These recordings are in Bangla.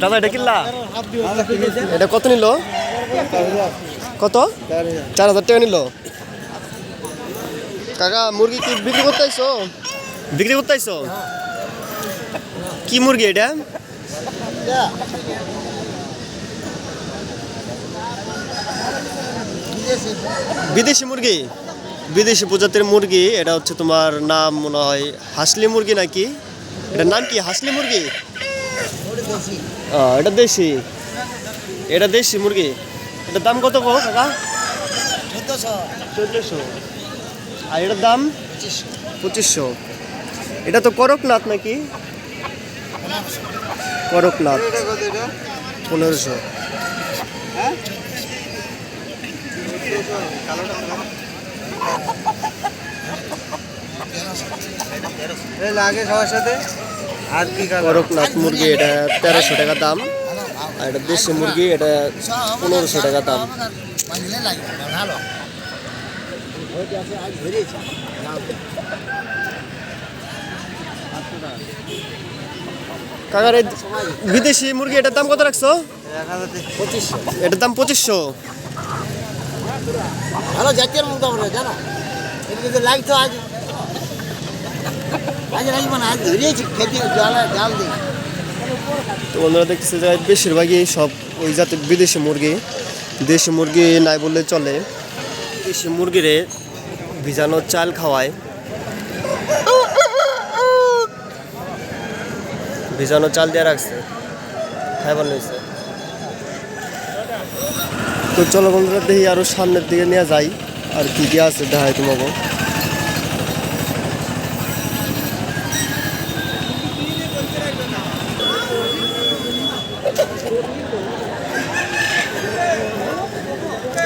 দাদা, এটা কিনলা এটা কত নিল? কত? চার হাজার টাকা নিল। কাকা, মুরগি কি বিক্রি করতে আইছো? বিক্রি করতে আইছো? কি মুরগি এটা? বিদেশি মুরগি? বিদেশি প্রজাতির মুরগি, এটা হচ্ছে তোমার নাম মনে হয় হাসলি মুরগি নাকি? এটার নাম কি হাসলি মুরগি? এটা দেশি। এটা দেশি মুরগি। এটার দাম কত গো কাকা? চোদ্দশো। আর এটার দাম? পঁচিশশো। এটা তো করকনাথ নাকি? করকনাথ। পনেরোশো। লাগে সবার সাথে। কি করকনাথ মুরগি এটা তেরোশো টাকা দাম। আর এটা দেশি মুরগি এটা পনেরোশো টাকা দাম। কাকার বিদেশি মুরগি এটার দাম কত রাখছো? এটার দাম পঁচিশশো। ভালো জাতীয় মুখ জানো? লাগতো আজ আজ লাগবে না আজ ধরিয়েছি খেতে জল জাল দিই তো বন্ধুরা দেখতেছে যে বেশিরভাগই সব ওই জাতের বিদেশি মুরগি। দেশি মুরগি নাই বললে চলে। দেশি মুরগিরে ভিজানো চাল খাওয়ায়। ভিজানো চাল দিয়ে রাখছে। খাইবার নিয়েছে তো চলো বন্ধুরা দেখি আরও সামনের দিকে নিয়ে যাই। আর কি কি আছে দেখাই তোমাকে।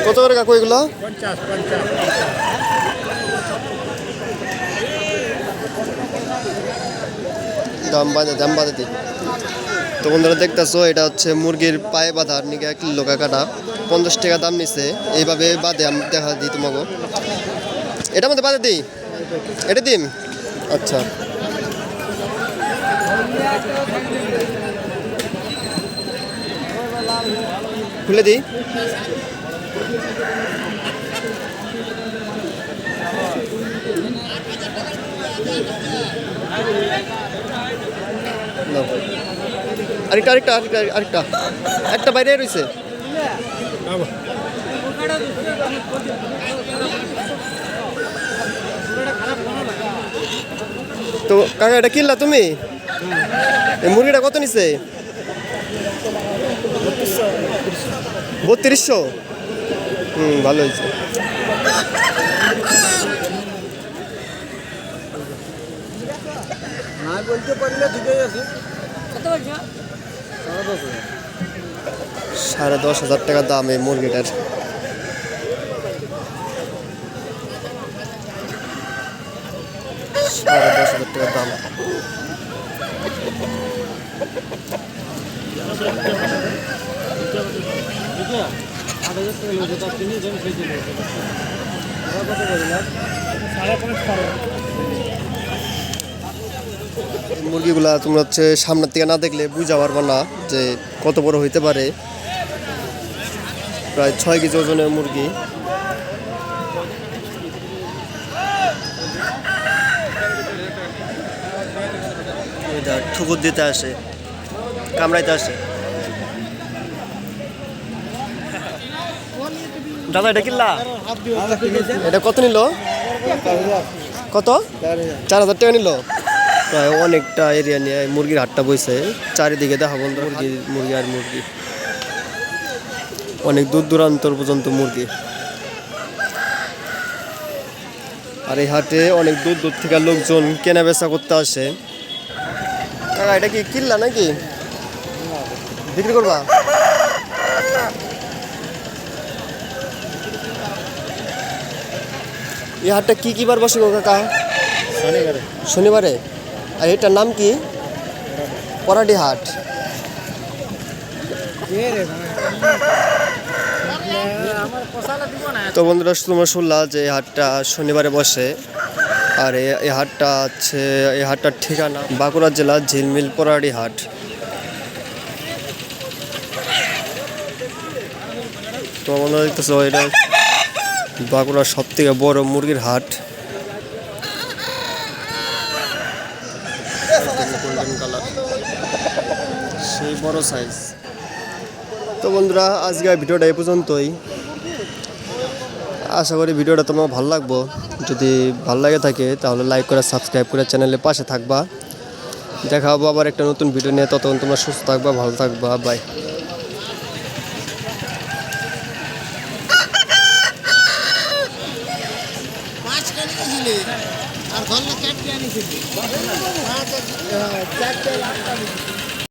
কত করে কাকু এগুলো? দাম বাজে দাম বাজে দিই তো বন্ধুরা দেখতেছো এটা হচ্ছে মুরগির পায়ে বাঁধার নিকে এক কিলো কাটা। পঞ্চাশ টাকা দাম নিছে এইভাবে বাদে আমি দেখা দিই তোমাকে। এটার মধ্যে বাদে দিই? এটা দিন আচ্ছা। খুলে দিই। আরেকটা আরেকটা আরেকটা আরেকটা। একটা বাইরে রয়েছে। তো কাকা, এটা কিনলা তুমি? মুরগিটা কত নিছে? বত্রিশশো? হুম ভালো হয়েছে। না বলতে পারলে ঠিকই আছে সাড়ে দশ হাজার টাকা দাম এই মুরগিটার। সাড়ে দশ হাজার টাকা দাম। মুরগিগুলা তোমরা হচ্ছে সামনের থেকে না দেখলে বুঝা পারবা না যে কত বড় হইতে পারে। প্রায় ছয় কেজি ওজনের মুরগি। ঠুকুর দিতে আসে, কামড়াইতে আসে। দাদা, এটা কিনলা? এটা কত নিল? কত? চার হাজার টাকা নিল? অনেকটা এরিয়া নিয়ে মুরগির হাটটা বইছে। চারিদিকে দেখা বন্ধ, মুরগি মুরগি আর মুরগি। অনেক দূর দূরান্তর পর্যন্ত মুরগি। আর এই হাটে অনেক দূর দূর থেকে লোকজন কেনা বেচা করতে আসে। এটা কি কিনলা নাকি? বিক্রি করবা? এই হাটটা কী কী বার বসে গো কাকা? শনিবারে। শনিবারে। আর এটার নাম কি? পরাডি হাট। তো বন্ধুরা তোমরা শুনলা যে এই হাটটা শনিবারে বসে। আর এই হাটটা আছে এই হাটটার ঠিকানা বাঁকুড়া জেলার ঝিলমিল পরাড়ি হাট। তো আমরা দেখতেছো এটা বাঁকুড়ার সব থেকে বড় মুরগির হাট। গোল্ডেন কালার সেই বড় সাইজ তো বন্ধুরা আজকে ভিডিওটা এই পর্যন্তই। আশা করি ভিডিওটা তোমার ভালো লাগবো। যদি ভালো লাগে থাকে তাহলে লাইক করে সাবস্ক্রাইব করে চ্যানেলের পাশে থাকবা। দেখা হব আবার একটা নতুন ভিডিও নিয়ে। ততক্ষণ তোমরা সুস্থ থাকবা ভালো থাকবা বাই মাছ কেন গেছিলি আর ধরলে চারটে আনিছিলি চারটে